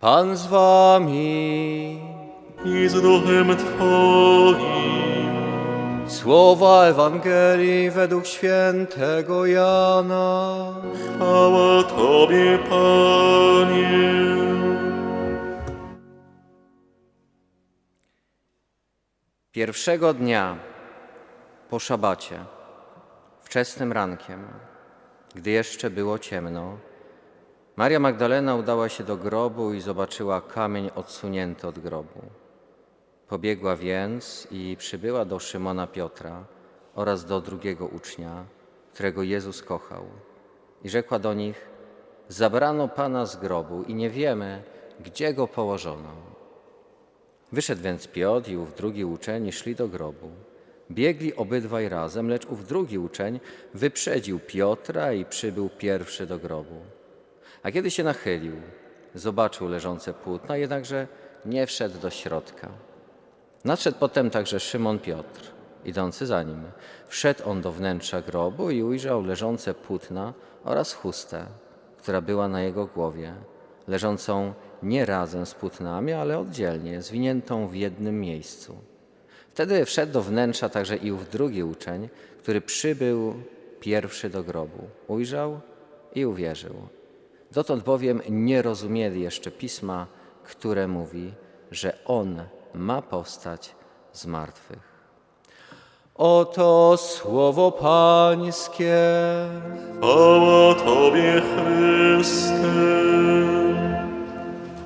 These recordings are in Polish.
Pan z wami. i z duchem Twoim. Słowa Ewangelii według świętego Jana. Chwała Tobie, Panie. Pierwszego dnia po szabacie, wczesnym rankiem, gdy jeszcze było ciemno, Maria Magdalena udała się do grobu i zobaczyła kamień odsunięty od grobu. Pobiegła więc i przybyła do Szymona Piotra oraz do drugiego ucznia, którego Jezus kochał. I rzekła do nich: Zabrano pana z grobu i nie wiemy, gdzie go położono. Wyszedł więc Piotr i ów drugi uczeń i szli do grobu. Biegli obydwaj razem, lecz ów drugi uczeń wyprzedził Piotra i przybył pierwszy do grobu. A kiedy się nachylił, zobaczył leżące płótna, jednakże nie wszedł do środka. Nadszedł potem także Szymon Piotr, idący za nim. Wszedł on do wnętrza grobu i ujrzał leżące płótna oraz chustę, która była na jego głowie, leżącą nie razem z płótnami, ale oddzielnie, zwiniętą w jednym miejscu. Wtedy wszedł do wnętrza także i ów drugi uczeń, który przybył pierwszy do grobu. Ujrzał i uwierzył. Dotąd bowiem nie rozumieli jeszcze pisma, które mówi, że on ma powstać z martwych. Oto słowo Pańskie. Chwała Tobie, Chryste.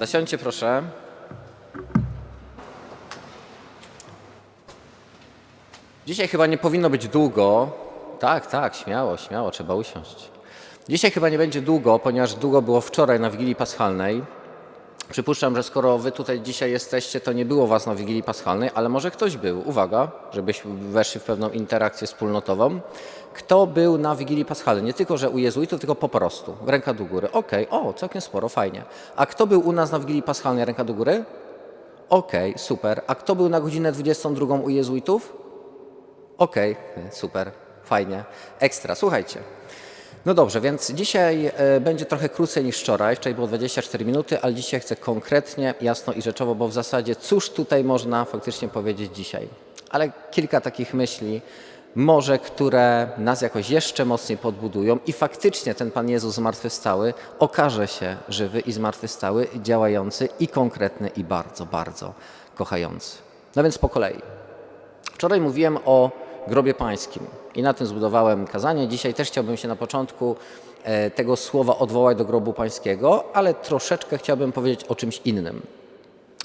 Zasiądźcie proszę. Dzisiaj chyba nie powinno być długo. Tak, tak, śmiało, śmiało, trzeba usiąść. Dzisiaj chyba nie będzie długo, ponieważ długo było wczoraj na Wigilii Paschalnej. Przypuszczam, że skoro wy tutaj dzisiaj jesteście, to nie było was na Wigilii Paschalnej, ale może ktoś był. Uwaga, żebyśmy weszli w pewną interakcję wspólnotową. Kto był na Wigilii Paschalnej? Nie tylko, że u jezuitów, tylko po prostu. Ręka do góry. Okej, o, całkiem sporo, fajnie. A kto był u nas na Wigilii Paschalnej? Ręka do góry? Okej, super. A kto był na godzinę 22 u jezuitów? Okej, super, fajnie, ekstra. Słuchajcie. No dobrze, więc dzisiaj e, będzie trochę krócej niż wczoraj. Wczoraj było 24 minuty, ale dzisiaj chcę konkretnie, jasno i rzeczowo, bo w zasadzie cóż tutaj można faktycznie powiedzieć dzisiaj. Ale kilka takich myśli, może które nas jakoś jeszcze mocniej podbudują i faktycznie ten Pan Jezus zmartwychwstały okaże się żywy i zmartwychwstały, działający i konkretny i bardzo, bardzo kochający. No więc po kolei. Wczoraj mówiłem o grobie pańskim i na tym zbudowałem kazanie. Dzisiaj też chciałbym się na początku e, tego słowa odwołać do grobu pańskiego, ale troszeczkę chciałbym powiedzieć o czymś innym.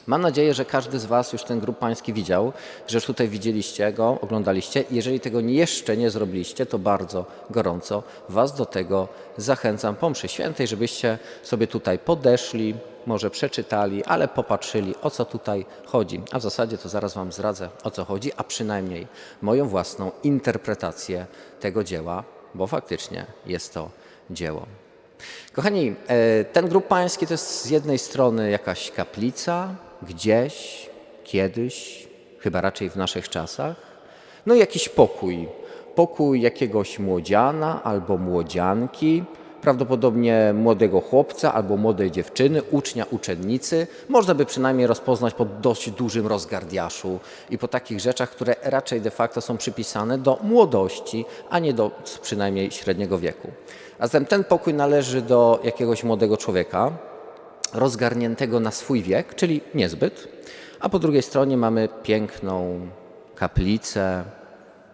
Mam nadzieję, że każdy z Was już ten grób pański widział, że już tutaj widzieliście go, oglądaliście. Jeżeli tego jeszcze nie zrobiliście, to bardzo gorąco Was do tego zachęcam po mszy świętej, żebyście sobie tutaj podeszli, może przeczytali, ale popatrzyli, o co tutaj chodzi. A w zasadzie to zaraz Wam zdradzę, o co chodzi, a przynajmniej moją własną interpretację tego dzieła, bo faktycznie jest to dzieło. Kochani, e, ten grób pański to jest z jednej strony jakaś kaplica, gdzieś, kiedyś, chyba raczej w naszych czasach, no jakiś pokój. Pokój jakiegoś młodziana albo młodzianki, prawdopodobnie młodego chłopca albo młodej dziewczyny, ucznia, uczennicy. Można by przynajmniej rozpoznać po dość dużym rozgardiaszu i po takich rzeczach, które raczej de facto są przypisane do młodości, a nie do przynajmniej średniego wieku. A zatem ten pokój należy do jakiegoś młodego człowieka, rozgarniętego na swój wiek, czyli niezbyt, a po drugiej stronie mamy piękną kaplicę,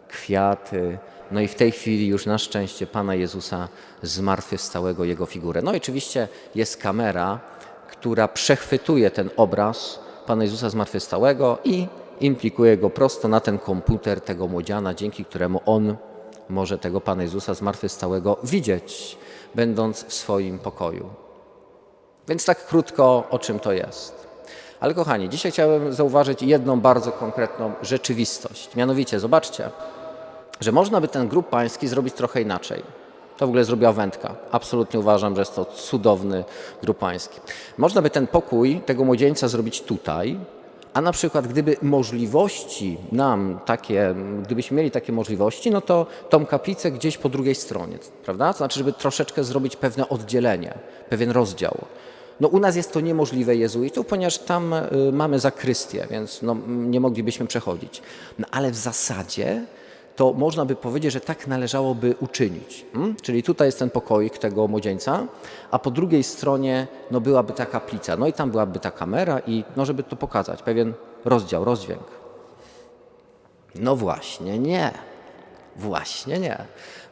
kwiaty, no i w tej chwili już na szczęście Pana Jezusa zmartwychwstałego, Jego figurę. No i oczywiście jest kamera, która przechwytuje ten obraz Pana Jezusa zmartwychwstałego i implikuje go prosto na ten komputer tego młodziana, dzięki któremu on może tego Pana Jezusa zmartwychwstałego widzieć, będąc w swoim pokoju. Więc tak krótko, o czym to jest. Ale kochani, dzisiaj chciałem zauważyć jedną bardzo konkretną rzeczywistość. Mianowicie, zobaczcie, że można by ten grób pański zrobić trochę inaczej. To w ogóle zrobiła wędka. Absolutnie uważam, że jest to cudowny grób pański. Można by ten pokój tego młodzieńca zrobić tutaj, a na przykład gdyby możliwości nam takie, gdybyśmy mieli takie możliwości, no to tą kaplicę gdzieś po drugiej stronie, prawda? To znaczy, żeby troszeczkę zrobić pewne oddzielenie, pewien rozdział. No u nas jest to niemożliwe jezuitów, ponieważ tam y, mamy zakrystię, więc no, nie moglibyśmy przechodzić. No ale w zasadzie to można by powiedzieć, że tak należałoby uczynić. Mm? Czyli tutaj jest ten pokoik tego młodzieńca, a po drugiej stronie no, byłaby ta kaplica. No i tam byłaby ta kamera i no, żeby to pokazać, pewien rozdział, rozdźwięk. No właśnie nie. Właśnie nie.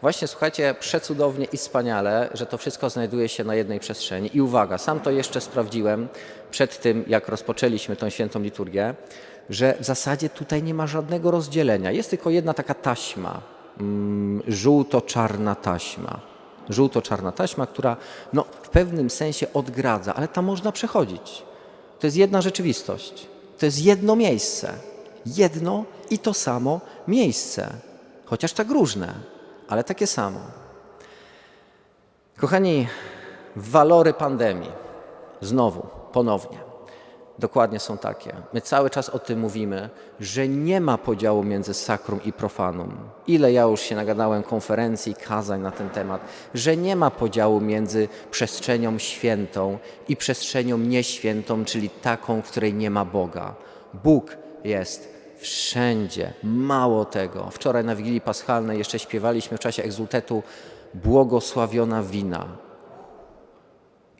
Właśnie słuchajcie, przecudownie i wspaniale, że to wszystko znajduje się na jednej przestrzeni. I uwaga, sam to jeszcze sprawdziłem przed tym, jak rozpoczęliśmy tą świętą liturgię, że w zasadzie tutaj nie ma żadnego rozdzielenia. Jest tylko jedna taka taśma, mm, żółto-czarna taśma. Żółto-czarna taśma, która no, w pewnym sensie odgradza, ale tam można przechodzić. To jest jedna rzeczywistość. To jest jedno miejsce. Jedno i to samo miejsce. Chociaż tak różne, ale takie samo. Kochani, walory pandemii, znowu, ponownie, dokładnie są takie. My cały czas o tym mówimy, że nie ma podziału między sakrum i profanum. Ile ja już się nagadałem konferencji, kazań na ten temat, że nie ma podziału między przestrzenią świętą i przestrzenią nieświętą, czyli taką, w której nie ma Boga. Bóg jest wszędzie. Mało tego. Wczoraj na Wigilii Paschalnej jeszcze śpiewaliśmy w czasie egzultetu Błogosławiona wina.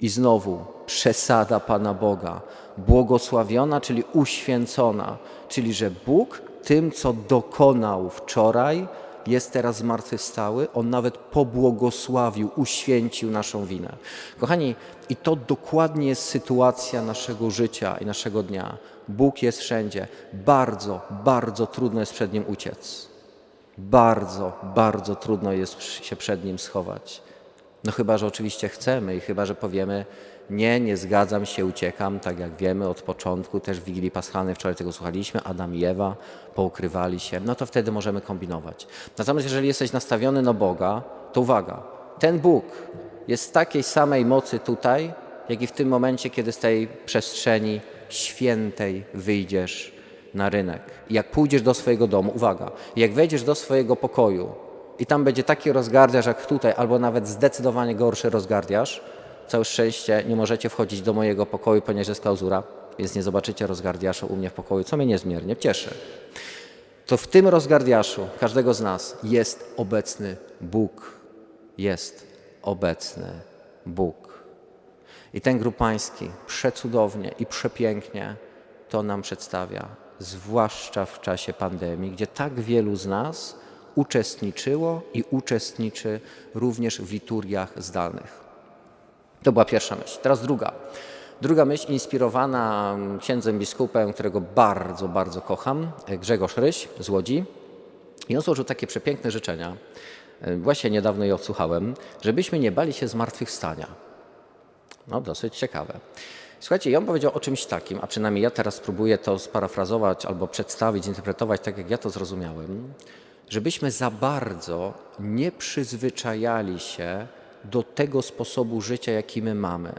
I znowu przesada Pana Boga. Błogosławiona, czyli uświęcona, czyli że Bóg tym, co dokonał wczoraj, jest teraz zmartwychwstały. On nawet pobłogosławił, uświęcił naszą winę. Kochani, i to dokładnie jest sytuacja naszego życia i naszego dnia. Bóg jest wszędzie. Bardzo, bardzo trudno jest przed Nim uciec. Bardzo, bardzo trudno jest się przed Nim schować. No chyba, że oczywiście chcemy i chyba, że powiemy nie, nie zgadzam się, uciekam, tak jak wiemy od początku, też w Wigilii Paschalnej wczoraj tego słuchaliśmy, Adam i Ewa poukrywali się, no to wtedy możemy kombinować. Natomiast jeżeli jesteś nastawiony na Boga, to uwaga, ten Bóg jest takiej samej mocy tutaj, jak i w tym momencie, kiedy z tej przestrzeni świętej wyjdziesz na rynek. I jak pójdziesz do swojego domu, uwaga, jak wejdziesz do swojego pokoju i tam będzie taki rozgardiarz jak tutaj, albo nawet zdecydowanie gorszy rozgardiarz, całe szczęście nie możecie wchodzić do mojego pokoju, ponieważ jest klauzura, więc nie zobaczycie rozgardiasza u mnie w pokoju, co mnie niezmiernie cieszy. To w tym rozgardiaszu każdego z nas jest obecny Bóg. Jest obecny Bóg. I ten grób pański przecudownie i przepięknie to nam przedstawia, zwłaszcza w czasie pandemii, gdzie tak wielu z nas uczestniczyło i uczestniczy również w liturgiach zdalnych. To była pierwsza myśl. Teraz druga. Druga myśl inspirowana księdzem biskupem, którego bardzo, bardzo kocham, Grzegorz Ryś z Łodzi. I on złożył takie przepiękne życzenia, właśnie niedawno je odsłuchałem, żebyśmy nie bali się zmartwychwstania. No, dosyć ciekawe. Słuchajcie, i on powiedział o czymś takim, a przynajmniej ja teraz spróbuję to sparafrazować albo przedstawić, zinterpretować tak, jak ja to zrozumiałem, żebyśmy za bardzo nie przyzwyczajali się do tego sposobu życia, jaki my mamy.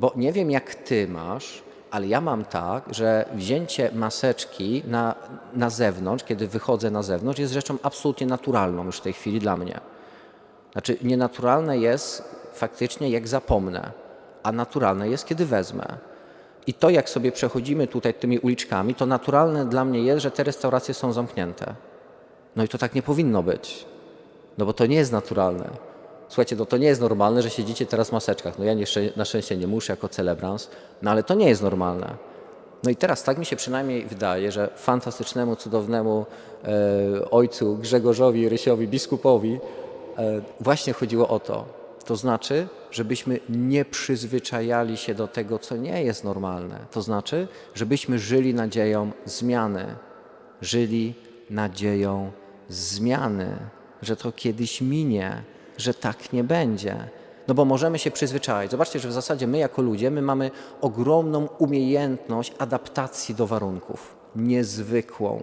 Bo nie wiem, jak ty masz, ale ja mam tak, że wzięcie maseczki na, na zewnątrz, kiedy wychodzę na zewnątrz, jest rzeczą absolutnie naturalną już w tej chwili dla mnie. Znaczy, nienaturalne jest faktycznie, jak zapomnę, a naturalne jest, kiedy wezmę. I to, jak sobie przechodzimy tutaj tymi uliczkami, to naturalne dla mnie jest, że te restauracje są zamknięte. No i to tak nie powinno być, no bo to nie jest naturalne. Słuchajcie, no to nie jest normalne, że siedzicie teraz w maseczkach. No ja nie, na szczęście nie muszę jako celebrans, no ale to nie jest normalne. No i teraz tak mi się przynajmniej wydaje, że fantastycznemu, cudownemu e, ojcu Grzegorzowi Rysiowi, biskupowi e, właśnie chodziło o to. To znaczy, żebyśmy nie przyzwyczajali się do tego, co nie jest normalne. To znaczy, żebyśmy żyli nadzieją zmiany. Żyli nadzieją zmiany, że to kiedyś minie, że tak nie będzie. No bo możemy się przyzwyczaić. Zobaczcie, że w zasadzie my jako ludzie, my mamy ogromną umiejętność adaptacji do warunków. Niezwykłą.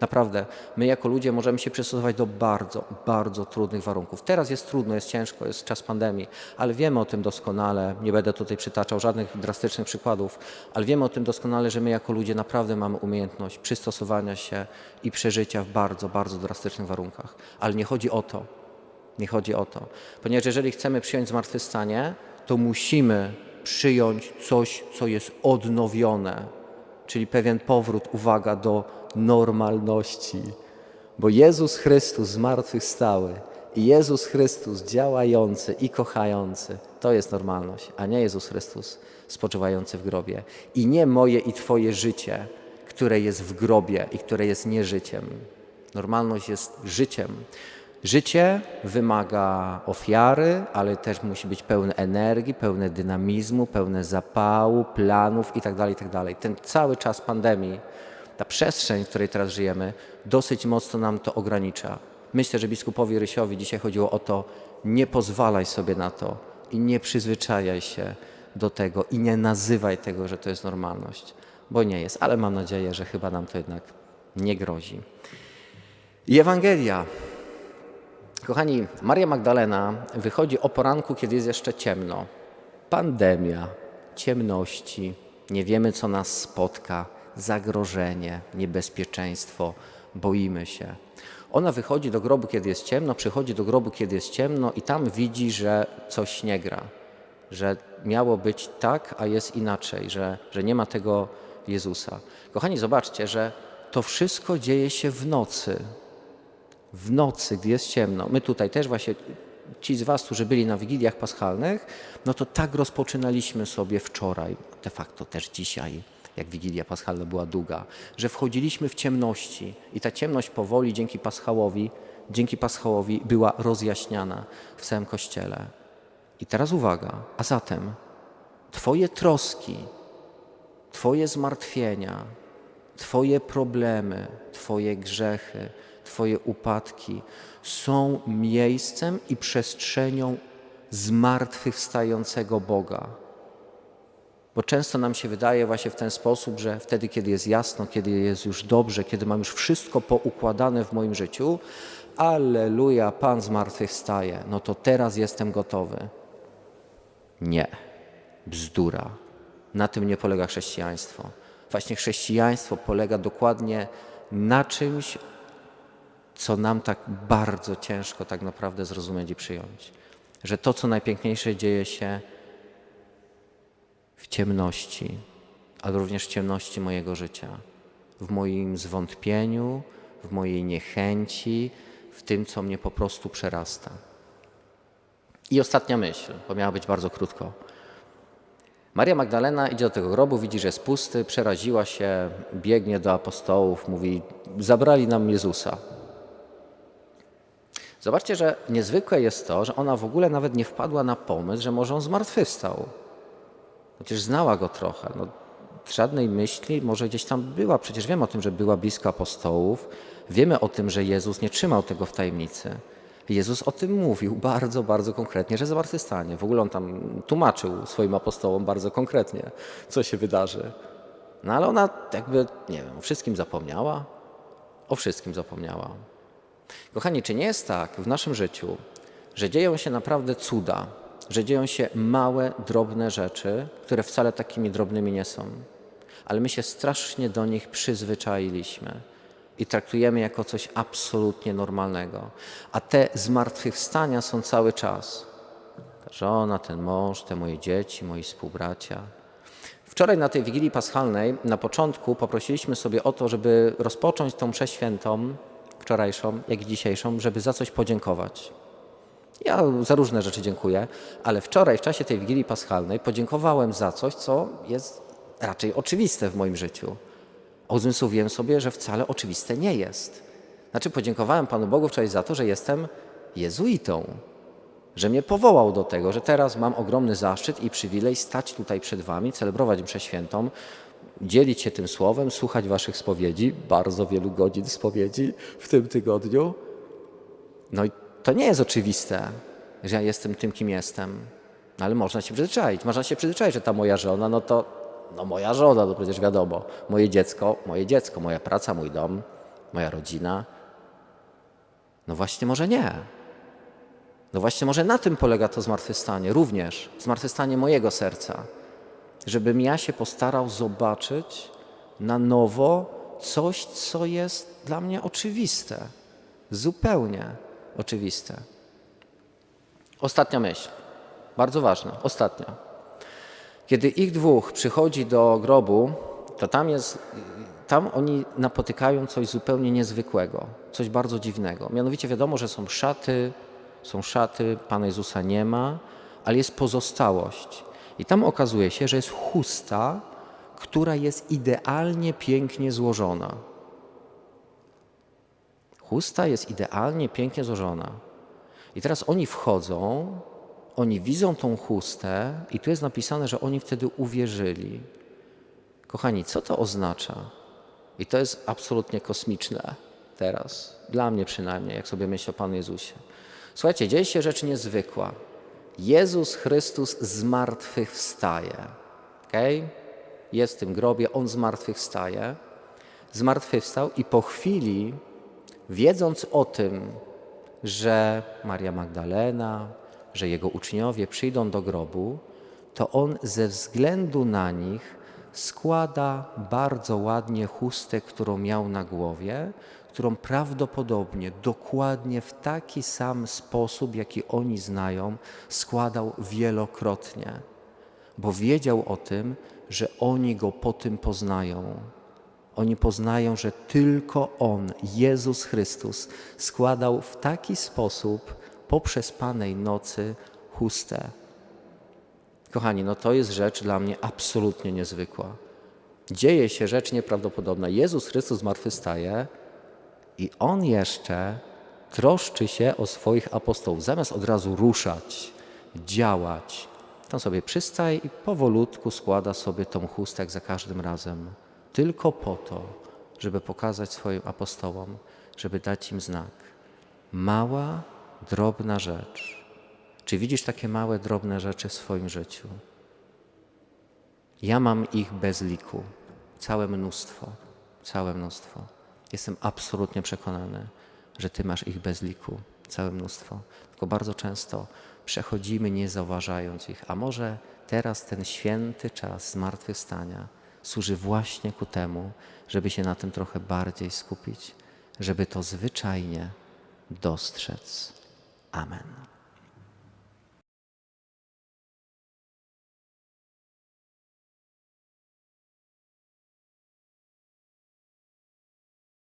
Naprawdę, my jako ludzie możemy się przystosować do bardzo, bardzo trudnych warunków. Teraz jest trudno, jest ciężko, jest czas pandemii, ale wiemy o tym doskonale. Nie będę tutaj przytaczał żadnych drastycznych przykładów, ale wiemy o tym doskonale, że my jako ludzie naprawdę mamy umiejętność przystosowania się i przeżycia w bardzo, bardzo drastycznych warunkach. Ale nie chodzi o to. Nie chodzi o to. Ponieważ jeżeli chcemy przyjąć zmartwychwstanie, to musimy przyjąć coś, co jest odnowione, czyli pewien powrót, uwaga, do normalności. Bo Jezus Chrystus zmartwychwstały i Jezus Chrystus działający i kochający, to jest normalność, a nie Jezus Chrystus spoczywający w grobie. I nie moje i Twoje życie, które jest w grobie i które jest nieżyciem. Normalność jest życiem. Życie wymaga ofiary, ale też musi być pełne energii, pełne dynamizmu, pełne zapału, planów itd. itd. Ten cały czas pandemii, ta przestrzeń, w której teraz żyjemy, dosyć mocno nam to ogranicza. Myślę, że biskupowi Rysiowi dzisiaj chodziło o to, nie pozwalaj sobie na to i nie przyzwyczajaj się do tego i nie nazywaj tego, że to jest normalność, bo nie jest, ale mam nadzieję, że chyba nam to jednak nie grozi. I Ewangelia. Kochani, Maria Magdalena wychodzi o poranku, kiedy jest jeszcze ciemno. Pandemia, ciemności, nie wiemy, co nas spotka, zagrożenie, niebezpieczeństwo, boimy się. Ona wychodzi do grobu, kiedy jest ciemno, przychodzi do grobu, kiedy jest ciemno, i tam widzi, że coś nie gra, że miało być tak, a jest inaczej, że, że nie ma tego Jezusa. Kochani, zobaczcie, że to wszystko dzieje się w nocy w nocy, gdy jest ciemno, my tutaj też właśnie, ci z Was, którzy byli na Wigiliach Paschalnych, no to tak rozpoczynaliśmy sobie wczoraj, de facto też dzisiaj, jak Wigilia Paschalna była długa, że wchodziliśmy w ciemności i ta ciemność powoli dzięki Paschałowi, dzięki Paschałowi była rozjaśniana w całym Kościele. I teraz uwaga, a zatem Twoje troski, Twoje zmartwienia, Twoje problemy, Twoje grzechy, Twoje upadki są miejscem i przestrzenią zmartwychwstającego Boga. Bo często nam się wydaje właśnie w ten sposób, że wtedy, kiedy jest jasno, kiedy jest już dobrze, kiedy mam już wszystko poukładane w moim życiu, Alleluja, Pan zmartwychwstaje, no to teraz jestem gotowy. Nie, bzdura. Na tym nie polega chrześcijaństwo. Właśnie chrześcijaństwo polega dokładnie na czymś, co nam tak bardzo ciężko tak naprawdę zrozumieć i przyjąć. Że to, co najpiękniejsze dzieje się w ciemności, ale również w ciemności mojego życia, w moim zwątpieniu, w mojej niechęci, w tym, co mnie po prostu przerasta. I ostatnia myśl, bo miała być bardzo krótko. Maria Magdalena idzie do tego grobu, widzi, że jest pusty, przeraziła się, biegnie do apostołów, mówi: Zabrali nam Jezusa. Zobaczcie, że niezwykłe jest to, że ona w ogóle nawet nie wpadła na pomysł, że może on zmartwychwstał. Chociaż znała go trochę. No, żadnej myśli może gdzieś tam była. Przecież wiemy o tym, że była blisko apostołów. Wiemy o tym, że Jezus nie trzymał tego w tajemnicy. Jezus o tym mówił bardzo, bardzo konkretnie, że zmartwychwstanie. W ogóle on tam tłumaczył swoim apostołom bardzo konkretnie, co się wydarzy. No ale ona jakby, nie wiem, o wszystkim zapomniała. O wszystkim zapomniała. Kochani, czy nie jest tak w naszym życiu, że dzieją się naprawdę cuda, że dzieją się małe, drobne rzeczy, które wcale takimi drobnymi nie są, ale my się strasznie do nich przyzwyczailiśmy i traktujemy jako coś absolutnie normalnego. A te zmartwychwstania są cały czas. Ta żona, ten mąż, te moje dzieci, moi współbracia. Wczoraj na tej Wigilii Paschalnej, na początku poprosiliśmy sobie o to, żeby rozpocząć tą mszę świętą, wczorajszą, jak i dzisiejszą, żeby za coś podziękować. Ja za różne rzeczy dziękuję, ale wczoraj w czasie tej Wigilii Paschalnej podziękowałem za coś, co jest raczej oczywiste w moim życiu. Uzmysłowiłem sobie, że wcale oczywiste nie jest. Znaczy podziękowałem Panu Bogu wczoraj za to, że jestem jezuitą, że mnie powołał do tego, że teraz mam ogromny zaszczyt i przywilej stać tutaj przed Wami, celebrować mszę świętą, dzielić się tym słowem, słuchać Waszych spowiedzi, bardzo wielu godzin spowiedzi w tym tygodniu. No i to nie jest oczywiste, że ja jestem tym, kim jestem. No ale można się przyzwyczaić. Można się przyzwyczaić, że ta moja żona, no to no moja żona, to przecież wiadomo. Moje dziecko, moje dziecko, moja praca, mój dom, moja rodzina. No właśnie może nie. No właśnie może na tym polega to zmartwychwstanie, również zmartwychwstanie mojego serca. Żebym ja się postarał zobaczyć na nowo coś, co jest dla mnie oczywiste. Zupełnie oczywiste. Ostatnia myśl, bardzo ważna, ostatnia. Kiedy ich dwóch przychodzi do grobu, to tam jest, tam oni napotykają coś zupełnie niezwykłego, coś bardzo dziwnego. Mianowicie wiadomo, że są szaty, są szaty, Pana Jezusa nie ma, ale jest pozostałość. I tam okazuje się, że jest chusta, która jest idealnie pięknie złożona. Chusta jest idealnie pięknie złożona. I teraz oni wchodzą, oni widzą tą chustę, i tu jest napisane, że oni wtedy uwierzyli. Kochani, co to oznacza? I to jest absolutnie kosmiczne teraz, dla mnie przynajmniej, jak sobie myślę o Panu Jezusie. Słuchajcie, dzieje się rzecz niezwykła. Jezus Chrystus zmartwychwstaje. Okay? Jest w tym grobie, On zmartwychwstaje. Zmartwychwstał i po chwili, wiedząc o tym, że Maria Magdalena, że jego uczniowie przyjdą do grobu, to on ze względu na nich składa bardzo ładnie chustę, którą miał na głowie, którą prawdopodobnie dokładnie w taki sam sposób, jaki oni znają, składał wielokrotnie, bo wiedział o tym, że oni go po tym poznają. Oni poznają, że tylko On, Jezus Chrystus, składał w taki sposób poprzez Panej nocy chustę. Kochani, no to jest rzecz dla mnie absolutnie niezwykła. Dzieje się rzecz nieprawdopodobna. Jezus Chrystus zmartwychwstaje i On jeszcze troszczy się o swoich apostołów. Zamiast od razu ruszać, działać, tam sobie przystaje i powolutku składa sobie tą chustę jak za każdym razem. Tylko po to, żeby pokazać swoim apostołom, żeby dać im znak. Mała, drobna rzecz. Czy widzisz takie małe, drobne rzeczy w swoim życiu? Ja mam ich bez liku. Całe mnóstwo. Całe mnóstwo. Jestem absolutnie przekonany, że Ty masz ich bez liku. Całe mnóstwo. Tylko bardzo często przechodzimy nie zauważając ich. A może teraz ten święty czas zmartwychwstania służy właśnie ku temu, żeby się na tym trochę bardziej skupić, żeby to zwyczajnie dostrzec. Amen.